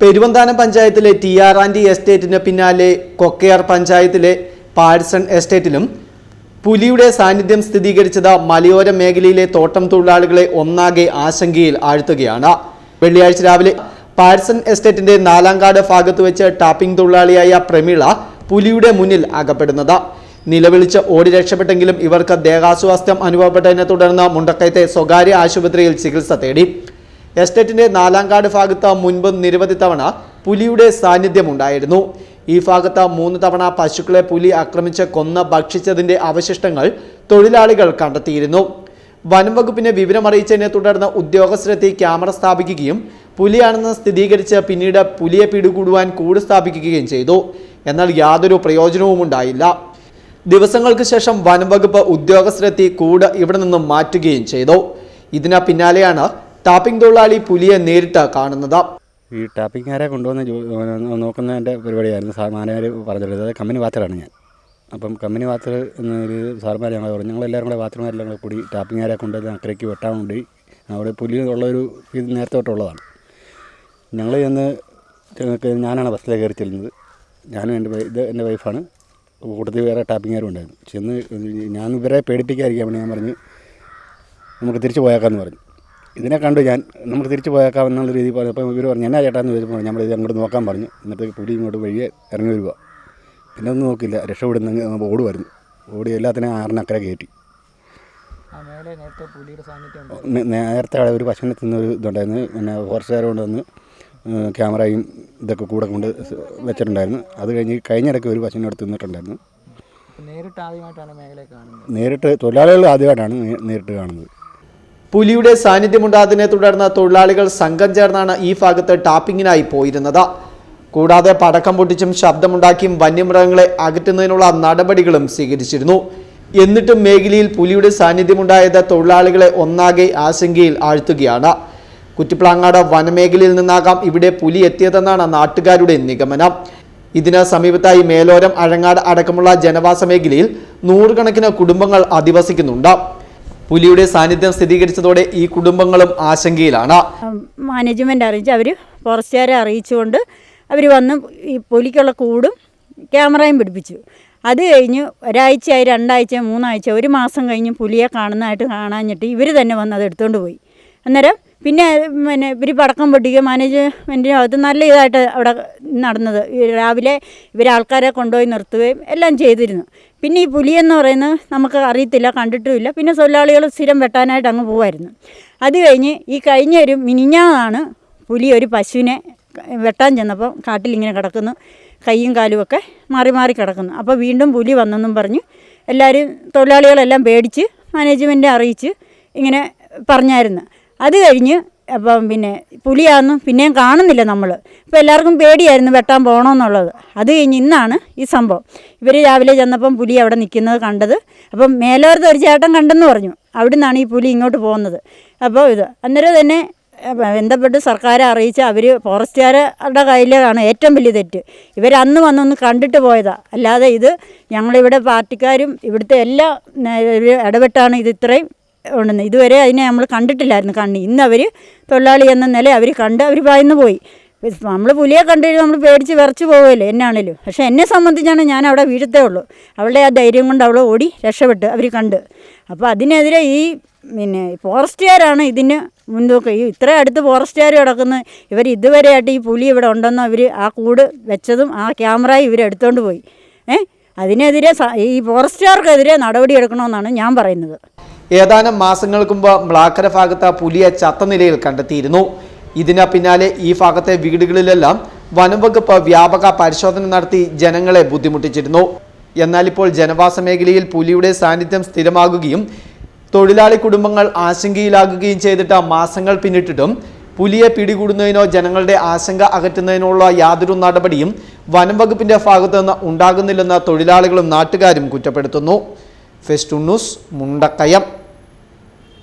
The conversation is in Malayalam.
പെരുവന്താനം പഞ്ചായത്തിലെ ടി ആർ ആൻഡി എസ്റ്റേറ്റിന് പിന്നാലെ കൊക്കയാർ പഞ്ചായത്തിലെ പാഴ്സൺ എസ്റ്റേറ്റിലും പുലിയുടെ സാന്നിധ്യം സ്ഥിരീകരിച്ചത് മലയോര മേഖലയിലെ തോട്ടം തൊഴിലാളികളെ ഒന്നാകെ ആശങ്കയിൽ ആഴ്ത്തുകയാണ്. വെള്ളിയാഴ്ച രാവിലെ പാഴ്സൺ എസ്റ്റേറ്റിന്റെ നാലാംകാട് ഭാഗത്ത് വെച്ച് ടാപ്പിംഗ് തൊഴിലാളിയായ പ്രമീള പുലിയുടെ മുന്നിൽ അകപ്പെടുന്നത്. നിലവിളിച്ച് ഓടി രക്ഷപ്പെട്ടെങ്കിലും ഇവർക്ക് ദേഹാസ്വാസ്ഥ്യം അനുഭവപ്പെട്ടതിനെ തുടർന്ന് മുണ്ടക്കയത്തെ സ്വകാര്യ ആശുപത്രിയിൽ ചികിത്സ തേടി. എസ്റ്റേറ്റിന്റെ നാലാംകാട് ഭാഗത്ത് മുൻപ് നിരവധി തവണ പുലിയുടെ സാന്നിധ്യമുണ്ടായിരുന്നു. ഈ ഭാഗത്ത് മൂന്ന് തവണ പശുക്കളെ പുലി ആക്രമിച്ച് കൊന്ന് ഭക്ഷിച്ചതിന്റെ അവശിഷ്ടങ്ങൾ തൊഴിലാളികൾ കണ്ടെത്തിയിരുന്നു. വനം വകുപ്പിനെ വിവരമറിയിച്ചതിനെ തുടർന്ന് ഉദ്യോഗസ്ഥരെത്തി ക്യാമറ സ്ഥാപിക്കുകയും പുലിയാണെന്ന് സ്ഥിരീകരിച്ച് പിന്നീട് പുലിയെ പിടികൂടുവാൻ കൂട് സ്ഥാപിക്കുകയും ചെയ്തു. എന്നാൽ യാതൊരു പ്രയോജനവും ഉണ്ടായില്ല. ദിവസങ്ങൾക്ക് ശേഷം വനം വകുപ്പ് ഉദ്യോഗസ്ഥരെത്തി കൂട് ഇവിടെ നിന്നും മാറ്റുകയും ചെയ്തു. ഇതിന് പിന്നാലെയാണ് ടാപ്പിംഗ് തൊഴിലാളി പുലിയെ നേരിട്ട് കാണുന്നത്. ഈ ടാപ്പിംഗുകാരെ കൊണ്ടുവന്ന് നോക്കുന്ന നോക്കുന്നതിന്റെ പരിപാടിയായിരുന്നു. സാർ മാനേജർ പറഞ്ഞിട്ടുള്ളത്. അതായത് കമ്പനി വാത്തറാണ് ഞാൻ. അപ്പം കമ്പനി വാത്തറ് എന്നൊരു സാർമാർ ഞങ്ങൾ പറഞ്ഞു ഞങ്ങളെല്ലാവരും കൂടെ വാച്ചർമാരെല്ലാം കൂടെ കൂടി ടാപ്പിംഗുകാരെ കൊണ്ടുവന്ന് അക്കരയ്ക്ക് വെട്ടാൻ വേണ്ടി അവിടെ പുലി ഉള്ളൊരു ഇത് നേരത്തെ തൊട്ടുള്ളതാണ് ഞങ്ങൾ ചെന്ന് ഞാനാണ് ബസ്സിലെ കയറി ചെല്ലുന്നത്. ഞാനും എന്റെ ഇത് എന്റെ വൈഫാണ്. കൂട്ടത്തിൽ വേറെ ടാപ്പിംഗുകാരും ഉണ്ടായിരുന്നു. ചെന്ന് ഞാൻ ഇവരെ പേടിപ്പിക്കാതിരിക്കാൻ വേണ്ടി ഞാൻ പറഞ്ഞു നമുക്ക് തിരിച്ചു പോയേക്കാമെന്ന് പറഞ്ഞു. ഇതിനെ കണ്ടു ഞാൻ നമ്മൾ തിരിച്ചു പോയേക്കാം എന്നുള്ള രീതി പറഞ്ഞു. അപ്പോൾ ഇവർ പറഞ്ഞു എന്നാ ചേട്ടാന്ന് ചോദിച്ചപ്പോൾ നമ്മൾ ഇത് അങ്ങോട്ട് നോക്കാൻ പറഞ്ഞു. എന്നിട്ട് പുലി ഇങ്ങോട്ട് വഴിയെ ഇറങ്ങി വരിക. പിന്നെ ഒന്നും നോക്കില്ല രക്ഷപ്പെടുന്ന ഓടുമായിരുന്നു ഓടി എല്ലാത്തിനും ആറിനക്കരെ കയറ്റി. നേരത്തെ അവിടെ ഒരു പശുവിനെ തിന്നൊരു ഇതുണ്ടായിരുന്നു. പിന്നെ ഫോറസ്റ്റുകാർ കൊണ്ടുവന്ന് ക്യാമറയും ഇതൊക്കെ കൂടെ കൊണ്ട് വെച്ചിട്ടുണ്ടായിരുന്നു. അത് കഴിഞ്ഞ് കഴിഞ്ഞിടയ്ക്ക് ഒരു പശുവിനെ അവിടെ തിന്നിട്ടുണ്ടായിരുന്നു. നേരിട്ട് തൊഴിലാളികൾ ആദ്യമായിട്ടാണ് നേരിട്ട് കാണുന്നത്. പുലിയുടെ സാന്നിധ്യമുണ്ടായതിനെ തുടർന്ന് തൊഴിലാളികൾ സംഘം ചേർന്നാണ് ഈ ഭാഗത്ത് ടാപ്പിങ്ങിനായി പോയിരുന്നത്. കൂടാതെ പടക്കം പൊട്ടിച്ചും ശബ്ദമുണ്ടാക്കിയും വന്യമൃഗങ്ങളെ അകറ്റുന്നതിനുള്ള നടപടികളും സ്വീകരിച്ചിരുന്നു. എന്നിട്ടും മേഖലയിൽ പുലിയുടെ സാന്നിധ്യമുണ്ടായത് തൊഴിലാളികളെ ഒന്നാകെ ആശങ്കയിൽ ആഴ്ത്തുകയാണ്. കുറ്റിപ്ലാങ്ങാട് വനമേഖലയിൽ നിന്നാകാം ഇവിടെ പുലി എത്തിയതെന്നാണ് നാട്ടുകാരുടെ നിഗമനം. ഇതിന് സമീപത്തായി മേലോരം അഴങ്ങാട് അടക്കമുള്ള ജനവാസ മേഖലയിൽ നൂറുകണക്കിന് കുടുംബങ്ങൾ അധിവസിക്കുന്നുണ്ട്. പുലിയുടെ സാന്നിധ്യം സ്ഥിരീകരിച്ചതോടെ ഈ കുടുംബങ്ങളും ആശങ്കയിലാണ്. മാനേജ്മെന്റ് അറിയിച്ച് അവർ ഫോറസ്റ്റുകാരെ അറിയിച്ചുകൊണ്ട് അവർ വന്ന് ഈ പുലിക്കുള്ള കൂടും ക്യാമറയും പിടിപ്പിച്ചു. അത് കഴിഞ്ഞ് ഒരാഴ്ചയായി രണ്ടാഴ്ച മൂന്നാഴ്ച ഒരു മാസം കഴിഞ്ഞ് പുലിയെ കാണുന്നതായിട്ട് കാണാഞ്ഞിട്ട് ഇവർ തന്നെ വന്ന് അത് എടുത്തുകൊണ്ട് പോയി. അന്നേരം പിന്നെ പിന്നെ ഇവർ പടക്കം പൊട്ടിക്കുക മാനേജ്മെന്റിനും അത് നല്ല ഇതായിട്ട് അവിടെ നടന്നത്. രാവിലെ ഇവർ ആൾക്കാരെ കൊണ്ടുപോയി നിർത്തുകയും എല്ലാം ചെയ്തിരുന്നു. പിന്നെ ഈ പുലിയെന്ന് പറയുന്നത് നമുക്ക് അറിയത്തില്ല കണ്ടിട്ടുമില്ല. പിന്നെ തൊഴിലാളികൾ സ്ഥിരം വെട്ടാനായിട്ട് അങ്ങ് പോകുമായിരുന്നു അത് കഴിഞ്ഞ് ഈ കഴിഞ്ഞ ഒരു മിനിഞ്ഞാണ് പുലി ഒരു പശുവിനെ വെട്ടാൻ ചെന്നപ്പോൾ കാട്ടിലിങ്ങനെ കിടക്കുന്നു. കൈയും കാലും ഒക്കെ മാറി മാറി കിടക്കുന്നു. അപ്പോൾ വീണ്ടും പുലി വന്നെന്നും പറഞ്ഞ് എല്ലാവരും തൊഴിലാളികളെല്ലാം പേടിച്ച് മാനേജ്മെന്റ് അറിയിച്ച് ഇങ്ങനെ പറഞ്ഞായിരുന്നു. അത് കഴിഞ്ഞ് അപ്പം പിന്നെ പുലിയാന്ന് പിന്നെയും കാണുന്നില്ല നമ്മൾ ഇപ്പോൾ എല്ലാവർക്കും പേടിയായിരുന്നു വെട്ടാൻ പോകണമെന്നുള്ളത് അത് കഴിഞ്ഞ് ഇന്നാണ് ഈ സംഭവം. ഇവർ രാവിലെ ചെന്നപ്പം പുലി അവിടെ നിൽക്കുന്നത് കണ്ടത്. അപ്പം മേലോരത്ത് ഒരു ചേട്ടൻ കണ്ടെന്ന് പറഞ്ഞു. അവിടെ നിന്നാണ് ഈ പുലി ഇങ്ങോട്ട് പോകുന്നത്. അപ്പോൾ ഇത് അന്നേരം തന്നെ ബന്ധപ്പെട്ട് സർക്കാരെ അറിയിച്ച് അവർ ഫോറസ്റ്റുകാരുടെ കയ്യിലാണ് ഏറ്റവും വലിയ തെറ്റ്. ഇവർ അന്ന് വന്നൊന്ന് കണ്ടിട്ട് പോയതാണ് അല്ലാതെ ഇത് ഞങ്ങളിവിടെ പാർട്ടിക്കാരും ഇവിടുത്തെ എല്ലാ ഇടപെട്ടാണ് ഇത് ഇത്രയും ഉണ്ടെന്ന് ഇതുവരെ അതിനെ നമ്മൾ കണ്ടിട്ടില്ലായിരുന്നു കണ്ണി ഇന്ന് അവർ തൊഴിലാളി എന്ന നില അവർ കണ്ട് അവർ ഭയന്ന് പോയി. നമ്മൾ പുലിയെ കണ്ടു നമ്മൾ പേടിച്ച് വിറച്ച് പോകുമല്ലോ എന്നാണേലും. പക്ഷേ എന്നെ സംബന്ധിച്ചാണ് ഞാൻ അവിടെ വീഴത്തേ ഉള്ളൂ. അവളുടെ ആ ധൈര്യം കൊണ്ട് അവൾ ഓടി രക്ഷപ്പെട്ട് അവർ കണ്ട്. അപ്പോൾ അതിനെതിരെ ഈ പിന്നെ ഫോറസ്റ്റുകാരാണ് ഇതിന് മുൻതൂക്കം. ഈ ഇത്ര അടുത്ത് ഫോറസ്റ്റുകാർ കിടക്കുന്ന. ഇവർ ഇതുവരെയായിട്ട് ഈ പുലി ഇവിടെ ഉണ്ടെന്ന് അവർ ആ കൂട് വെച്ചതും ആ ക്യാമറയും ഇവർ എടുത്തുകൊണ്ട് പോയി. ഏ? അതിനെതിരെ ഈ ഫോറസ്റ്റുകാർക്കെതിരെ നടപടി എടുക്കണമെന്നാണ് ഞാൻ പറയുന്നത്. ഏതാനും മാസങ്ങൾക്ക് മുമ്പ് മ്ലാക്കര ഭാഗത്ത് പുലിയെ ചത്ത നിലയിൽ കണ്ടെത്തിയിരുന്നു. ഇതിന് പിന്നാലെ ഈ ഭാഗത്തെ വീടുകളിലെല്ലാം വനംവകുപ്പ് വ്യാപക പരിശോധന നടത്തി ജനങ്ങളെ ബുദ്ധിമുട്ടിച്ചിരുന്നു. എന്നാൽ ഇപ്പോൾ ജനവാസ മേഖലയിൽ പുലിയുടെ സാന്നിധ്യം സ്ഥിരമാകുകയും തൊഴിലാളി കുടുംബങ്ങൾ ആശങ്കയിലാകുകയും ചെയ്തിട്ട് മാസങ്ങൾ പിന്നിട്ടിട്ടും പുലിയെ പിടികൂടുന്നതിനോ ജനങ്ങളുടെ ആശങ്ക അകറ്റുന്നതിനുള്ള യാതൊരു നടപടിയും വനംവകുപ്പിന്റെ ഭാഗത്തുനിന്ന് ഭാഗത്തു നിന്ന് ഉണ്ടാകുന്നില്ലെന്ന് തൊഴിലാളികളും നാട്ടുകാരും കുറ്റപ്പെടുത്തുന്നു. ഫെസ്റ്റുണ്ണൂസ് മുണ്ടക്കയം.